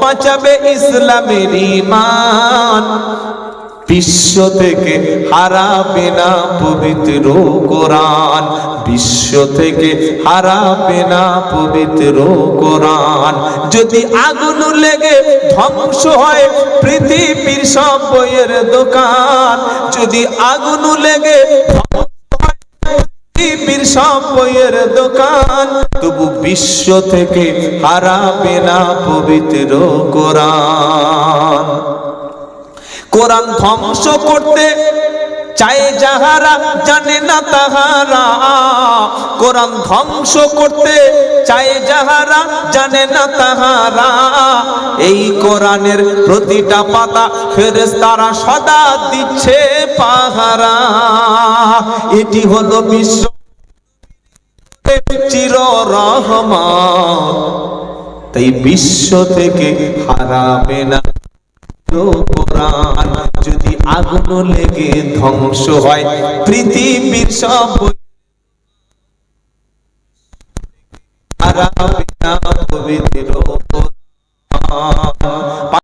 বাঁচাবে ইসলামের ইমান বিশ্ব থেকে হারাবে না পবিত্র কোরআন। বিশ্ব থেকে হারাবে না পবিত্র কোরআন। যদি আগুন লেগে ধ্বংস হয় পৃথিবীর সব বইয়ের দোকান। যদি আগুন লেগে সব বইয়ের দোকান। তবু বিশ্ব থেকে হারাবে না পবিত্র কোরআন। কোরআন ধ্বংস করতে চায় যাহারা, জানে না তাহারা। কোরআন ধ্বংস করতে চায় যাহারা, জানে না তাহারা। এই কোরআনের প্রতিটা পাতা ফেরেস তারা সদা দিচ্ছে পাহারা। এটি হলো বিশ্ব চির রহমান, তাই বিশ্ব থেকে হারাবে না। কোরআন যদি আগুন লেগে ধ্বংস হয়, পৃথিবীর সব হারাবে না পবিত্র